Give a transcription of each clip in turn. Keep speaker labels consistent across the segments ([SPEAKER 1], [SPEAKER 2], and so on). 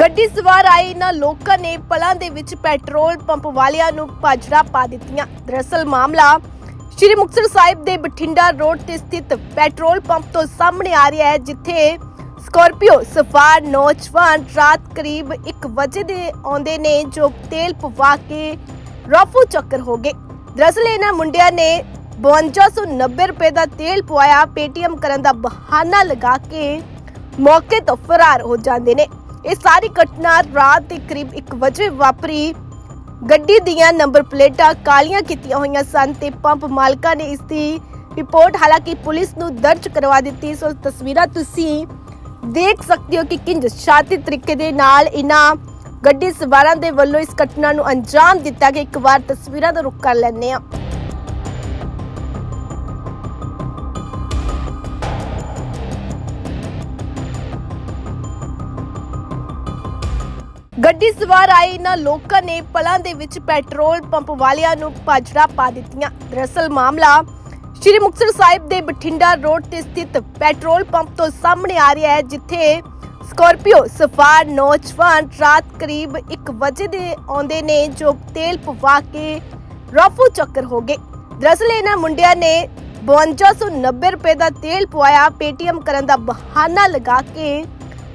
[SPEAKER 1] ਗੱਡੀ ਸਵਾਰ ਆਏ ਇਹਨਾਂ ਲੋਕਾਂ ਨੇ ਪਲਾਂ ਦੇ ਵਿੱਚ ਪੈਟਰੋਲ ਪੰਪ ਵਾਲਿਆਂ ਨੂੰ ਭਾਜੜਾ ਪਾ ਦਿੱਤੀਆਂ। ਦਰਅਸਲ ਮਾਮਲਾ ਸ਼੍ਰੀ ਮੁਕਤਸਰ ਸਾਹਿਬ ਦੇ ਬਠਿੰਡਾ ਰੋਡ ਤੇ ਸਥਿਤ ਪੈਟਰੋਲ ਪੰਪ ਤੋਂ ਸਾਹਮਣੇ ਆ ਰਿਹਾ ਹੈ, ਜਿੱਥੇ ਸਕਾਰਪੀਓ ਸਫਾਰ ਨੌਜਵਾਨ ਰਾਤ ਕਰੀਬ 1 ਵਜੇ ਦੇ ਆਉਂਦੇ ਨੇ, ਜੋ ਤੇਲ ਪਵਾ ਕੇ ਰਫੂ ਚੱਕਰ ਹੋ ਗਏ। ਦਰਅਸਲ ਇਹਨਾਂ ਮੁੰਡਿਆਂ ਨੇ 5290 ਰੁਪਏ ਦਾ ਤੇਲ ਪਵਾਇਆ। ਪੇਟੀਐਮ ਕਰਨ ਦਾ ਬਹਾਨਾ ਲਗਾ ਕੇ ਮੌਕੇ ਤੋਂ ਫਰਾਰ ਹੋ ਜਾਂਦੇ ਨੇ। ਇਹ ਸਾਰੀ ਘਟਨਾ ਰਾਤ ਦੇ ਕਰੀਬ 1 ਵਜੇ ਵਾਪਰੀ। ਗੱਡੀ ਦੀਆਂ ਨੰਬਰ ਪਲੇਟਾਂ ਕਾਲੀਆਂ ਕੀਤੀਆਂ ਹੋਈਆਂ ਸਨ ਤੇ ਪੰਪ ਮਾਲਕਾਂ ਨੇ ਇਸ ਦੀ ਰਿਪੋਰਟ ਹਾਲਾਂਕਿ ਪੁਲਿਸ ਨੂੰ ਦਰਜ ਕਰਵਾ ਦਿੱਤੀ। ਸੋ ਤਸਵੀਰਾਂ ਤੁਸੀਂ ਦੇਖ ਸਕਦੇ ਹੋ ਕਿ ਕਿੰਜ ਸ਼ਾਤੀ ਤਰੀਕੇ ਦੇ ਨਾਲ ਇਹਨਾਂ ਗੱਡੀ ਸਵਾਰਾਂ ਦੇ ਵੱਲੋਂ ਇਸ ਘਟਨਾ ਨੂੰ ਅੰਜਾਮ ਦਿੱਤਾ ਕਿ ਇੱਕ ਵਾਰ ਤਸਵੀਰਾਂ ਦਾ ਰੁਕ ਕਰ ਲੈਂਦੇ ਹਾਂ। ਗੱਡੀ ਸਵਾਰ ਆਏ ਇਹਨਾਂ ਲੋਕਾਂ ਨੇ ਪਲਾਂ ਦੇ ਵਿੱਚ ਪੈਟਰੋਲ ਪੰਪ ਵਾਲਿਆਂ ਨੂੰ ਭਾਜੜਾ ਪਾ ਦਿੱਤੀਆਂ। ਦਰਅਸਲ ਮਾਮਲਾ ਸ਼੍ਰੀ ਮੁਕਤਸਰ ਸਾਹਿਬ ਦੇ ਬਠਿੰਡਾ ਰੋਡ ਤੇ ਸਥਿਤ ਪੈਟਰੋਲ ਪੰਪ ਤੋਂ ਸਾਹਮਣੇ ਆ ਰਿਹਾ ਹੈ, ਜਿੱਥੇ ਸਕਾਰਪੀਓ ਸਫਾਰ ਨੌਜਵਾਨ ਰਾਤ ਕਰੀਬ 1 ਵਜੇ ਦੇ ਆਉਂਦੇ ਨੇ, ਜੋ ਤੇਲ ਪਵਾ ਕੇ ਰਫੂ ਚੱਕਰ ਹੋ ਗਏ। ਦਰਅਸਲ ਇਹਨਾਂ ਮੁੰਡਿਆਂ ਨੇ 5290 ਰੁਪਏ ਦਾ ਤੇਲ ਪਵਾਇਆ। ਪੇਟੀਐਮ ਕਰਨ ਦਾ ਬਹਾਨਾ ਲਗਾ ਕੇ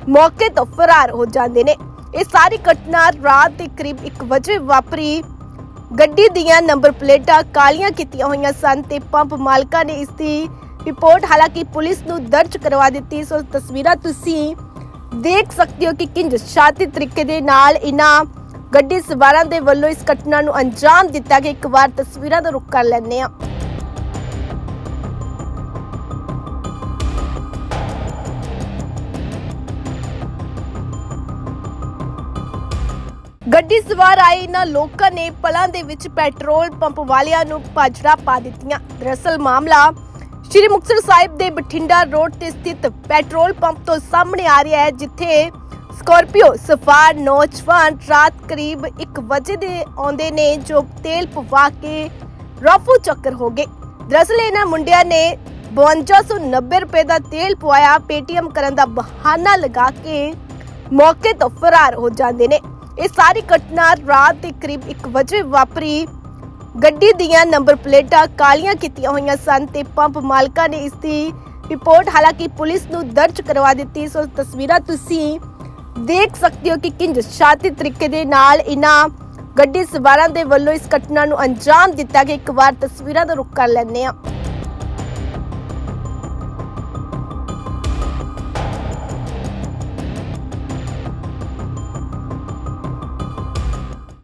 [SPEAKER 1] ਮੌਕੇ ਤੋਂ ਫਰਾਰ ਹੋ ਜਾਂਦੇ ਨੇ। ਇਹ ਸਾਰੀ ਘਟਨਾ ਰਾਤ ਦੇ ਕਰੀਬ 1 ਵਜੇ ਵਾਪਰੀ। ਗੱਡੀ ਦੀਆਂ ਨੰਬਰ ਪਲੇਟਾਂ ਕਾਲੀਆਂ ਕੀਤੀਆਂ ਹੋਈਆਂ ਸਨ ਤੇ ਪੰਪ ਮਾਲਕਾਂ ਨੇ ਇਸ ਦੀ ਰਿਪੋਰਟ ਹਾਲਾਂਕਿ ਪੁਲਿਸ ਨੂੰ ਦਰਜ ਕਰਵਾ ਦਿੱਤੀ। ਸੋ ਤਸਵੀਰਾਂ ਤੁਸੀਂ ਦੇਖ ਸਕਦੇ ਹੋ ਕਿ ਕਿੰਜ ਸ਼ਾਤੀ ਤਰੀਕੇ ਦੇ ਨਾਲ ਇਹਨਾਂ ਗੱਡੀ ਸਵਾਰਾਂ ਦੇ ਵੱਲੋਂ ਇਸ ਘਟਨਾ ਨੂੰ ਅੰਜਾਮ ਦਿੱਤਾ ਗਿਆ। ਇੱਕ ਵਾਰ ਤਸਵੀਰਾਂ ਦਾ ਰੁੱਖ ਕਰ ਲੈਂਦੇ ਹਾਂ। ਗੱਡੀ ਸਵਾਰ ਆਏ ਇਹਨਾਂ ਲੋਕਾਂ ਨੇ ਪਲਾਂ ਦੇ ਵਿੱਚ ਪੈਟਰੋਲ ਪੰਪ ਵਾਲਿਆਂ ਨੂੰ ਭਾਜੜਾ ਪਾ ਦਿੱਤੀਆਂ। ਦਰਅਸਲ ਮਾਮਲਾ ਸ਼੍ਰੀ ਮੁਕਤਸਰ ਸਾਹਿਬ ਦੇ ਬਠਿੰਡਾ ਰੋਡ ਤੇ ਸਥਿਤ ਪੈਟਰੋਲ ਪੰਪ ਤੋਂ ਸਾਹਮਣੇ ਆ ਰਿਹਾ ਹੈ, ਜਿੱਥੇ ਸਕਾਰਪੀਓ ਸਫਾਰ ਨੌਜਵਾਨ ਰਾਤ ਕਰੀਬ 1 ਵਜੇ ਦੇ ਆਉਂਦੇ ਨੇ, ਜੋ ਤੇਲ ਪਵਾ ਕੇ ਰਫੂ ਚੱਕਰ ਹੋ ਗਏ। ਦਰਅਸਲ ਇਹਨਾਂ ਮੁੰਡਿਆਂ ਨੇ 5290 ਰੁਪਏ ਦਾ ਤੇਲ ਪਵਾਇਆ। ਪੇਟੀਐਮ ਕਰਨ ਦਾ ਬਹਾਨਾ ਲਗਾ ਕੇ ਮੌਕੇ ਤੋਂ ਫਰਾਰ ਹੋ ਜਾਂਦੇ ਨੇ। ਇਹ ਸਾਰੀ ਘਟਨਾ ਰਾਤ ਦੇ ਕਰੀਬ 1 ਵਜੇ ਵਾਪਰੀ। ਗੱਡੀ ਦੀਆਂ ਨੰਬਰ ਪਲੇਟਾਂ ਕਾਲੀਆਂ ਕੀਤੀਆਂ ਹੋਈਆਂ ਸਨ ਤੇ ਪੰਪ ਮਾਲਕਾਂ ਨੇ ਇਸ ਦੀ ਰਿਪੋਰਟ ਹਾਲਾਂਕਿ ਪੁਲਿਸ ਨੂੰ ਦਰਜ ਕਰਵਾ ਦਿੱਤੀ। ਸੋ ਤਸਵੀਰਾਂ ਤੁਸੀਂ ਦੇਖ ਸਕਦੇ ਹੋ ਕਿ ਕਿੰਜ ਸ਼ਾਤੀ ਤਰੀਕੇ ਦੇ ਨਾਲ ਇਹਨਾਂ ਗੱਡੀ ਸਵਾਰਾਂ ਦੇ ਵੱਲੋਂ ਇਸ ਘਟਨਾ ਨੂੰ ਅੰਜਾਮ ਦਿੱਤਾ ਕਿ ਇੱਕ ਵਾਰ ਤਸਵੀਰਾਂ ਦਾ ਰੁੱਖ ਕਰ ਲੈਂਦੇ ਹਾਂ।